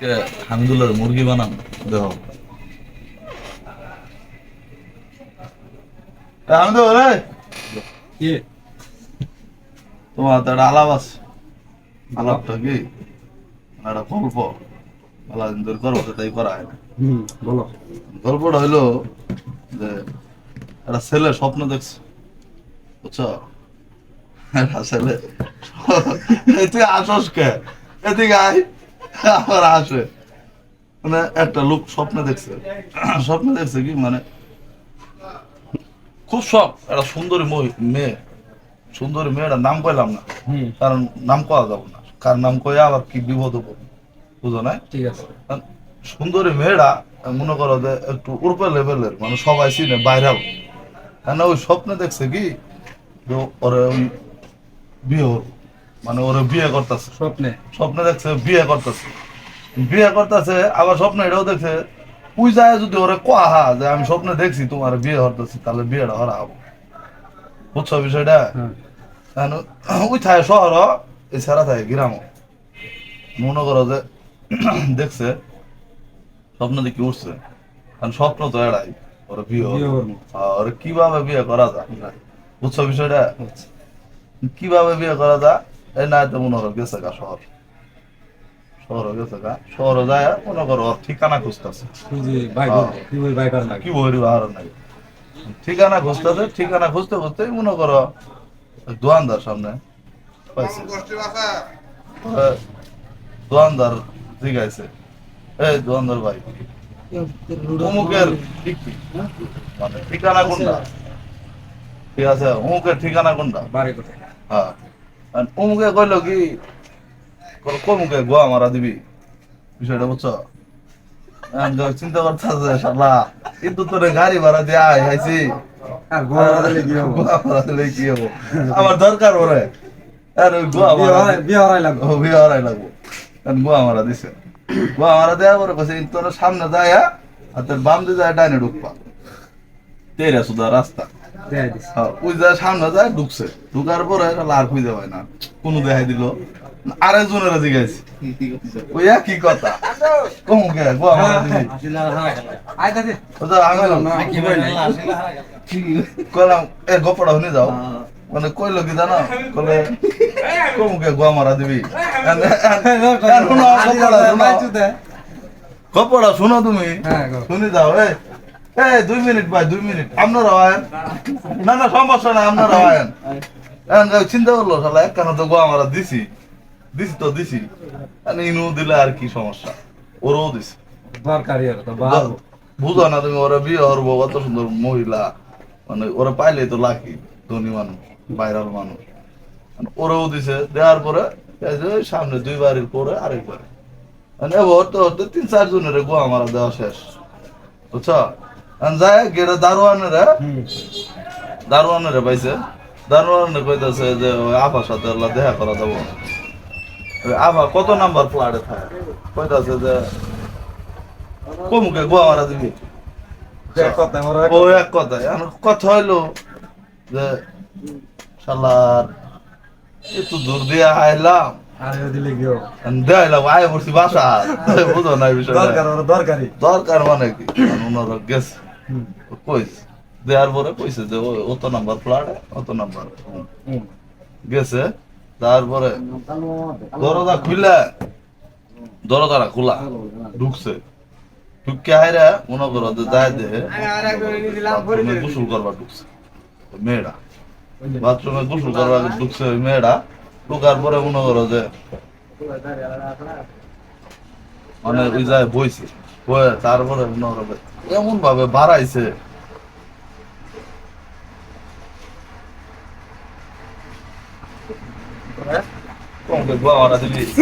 মুরগি বানান? দেহ হামিদুল রে তোমার তো একটা আলাপ আছে। আলাপটা কি? একটা গল্প। করব তো তাই করা হয় না বলো। গল্পটা হইল যে একটা ছেলে স্বপ্ন দেখছে। বুঝছ? একটা ছেলে। তুই আসস কে? এদিকে আয়। আবার আসে। মানে একটা লোক স্বপ্ন দেখছে। স্বপ্ন দেখছে কি মানে খুব শখ একটা সুন্দরী মহি- মেয়ে। সুন্দরী মেয়েটার নাম কইলাম না। কারণ নাম কওয়া যাব না। কার নাম কয়ে আবার কি বিপদ হব বুঝো না ঠিক আছে। সুন্দরী মেয়েরা মনে করো যে একটু উপর লেভেলের মানে সবাই চিনে বাইরাল কেন ওই স্বপ্নে দেখছে কি ওরে ওই বিয়ে হলো। মানে ওরে বিয়ে করতেছে। স্বপ্নে। স্বপ্নে দেখছে বিয়ে করতেছে। বিয়ে করতেছে আবার স্বপ্নে এটাও দেখছে ওই যায় যদি ওরে কোয়া যে আমি স্বপ্নে দেখছি তোমার বিয়ে হতেছি তাহলে বিয়েটা হরা হব। বুঝছ বিষয়টা? হ্যাঁ। ওই থাকে শহর এছাড়া থাকে গ্রাম। মনে করো যে দেখছে স্বপ্ন দেখি উঠছে। কারণ স্বপ্ন তো এড়াই ওরা বিয়ে। হ্যাঁ, কীভাবে বিয়ে করা যায়? বুঝছ বিষয়টা? আচ্ছা। কীভাবে বিয়ে করা যায়? এই না তো মনে করো গেছে গা শহর। শহর গেছে গা। শহর যায় মনে করো ঠিকানা খুঁজতেছে। হ্যাঁ। কি বই আর নাই। ঠিকানা খুঁজতেছে ঠিকানা খুঁজতে খুঁজতে মনে করো দোয়ানদার সামনে পাইছে। দোয়ানদার জিগাইছে। এই দোয়ানদার ভাই অমুকের মানে ঠিকানা কোনটা? ঠিক আছে অমুকের ঠিকানা কোনটা? বাড়ি কোথায়? হ্যাঁ। অমুকে কইলো কি কমুকে গোয়া মারা দিবি? বিষয়টা বুঝছ? চিন্তা করতেছে শালা কিন্তু তোর গাড়ি ভাড়া দিয়ে আয় হব? আমার দরকার ওরে আর গোয়া বিয়ে হরাই- লাগবে। বিয়ে হারাই লাগবো। কারণ গোয়া মারা দিছে। গোয়া মারা দেওয়ার পরে তোর সামনে যায় আর তোর বাম দিয়ে যায় ডাইনে তেরা সুদা রাস্তা। দেয় ওই যায় সামনে যায় ঢুকছে ঢুকার পরে শালা আর খুঁজে পায় না কোনো দেখাই দিল আরেকজনের জিজ্ঞাসি ওই একই কথা আমি কি বলে কইলাম এ গপড়া শুনে যাও মানে কইলো কি জানো কলে কমুকে গোয়া মারা দিবি এন শুনো, তুমি হ্যাঁ, শুনে যাও এই এই দুই মিনিট ভাই দুই মিনিট। আপনারা আয়েন। না না সমস্যা না আপনারা আয়েন। চিন্তা করল শালা এক কানে তো গোয়া মারা দিছি। দিছি তো দিছি। ইনু দিলে আর কি সমস্যা? ওরও দিছি। দরকারি আর তো ভালো বুঝো না তুমি ওরা বিয়ে সুন্দর মহিলা। মানে ওরা পাইলেই তো লাকি ধনী মানুষ ভাইরাল মানুষ। মানে ওরাও দিছে দেওয়ার পরে সামনে দুই বাড়ির পরে আরেকবার মানে এবার তো হতে তিন চার জনের গোয়া মারা দেওয়া শেষ। বুঝছ? যায় গেটে দারোয়ানেরা। হুম। দারোয়ানেরা পাইছে। দারোয়ানে কইতাছে যে সাথে দেখা করা যাব। কত নাম্বার ফ্ল্যাটে থাকে? কইতাছে যে কমুকে গোয়া মারা দিবি? ও এক কথায়। কথা হইল যে শালার একটু দূর দিয়ে আইলাম। আর দিলে কি আয় পড়ছি বাসা বুঝো না দরকার ওর দরকারি দরকার মানে কি? ওনারা গেছে। কইছে। দেওয়ার পরে কইছে যে অত নাম্বার ফ্ল্যাটে, অত নাম্বার গেছে তারপরে দরজা খুলে দরজাটা খোলা, ঢুকছে। ঢুকে হাইরা মনে করো যে যায় দে গোসল করবার ঢুকছে মেয়েটা। বাথরুমে গোসল করবার ঢুকছে ওই মেয়েটা। ঢুকার পরে মনে করো যে মানে ওই যায় বইছে। তারপরে মনে এমন ভাবে বাড়াইছে দিলি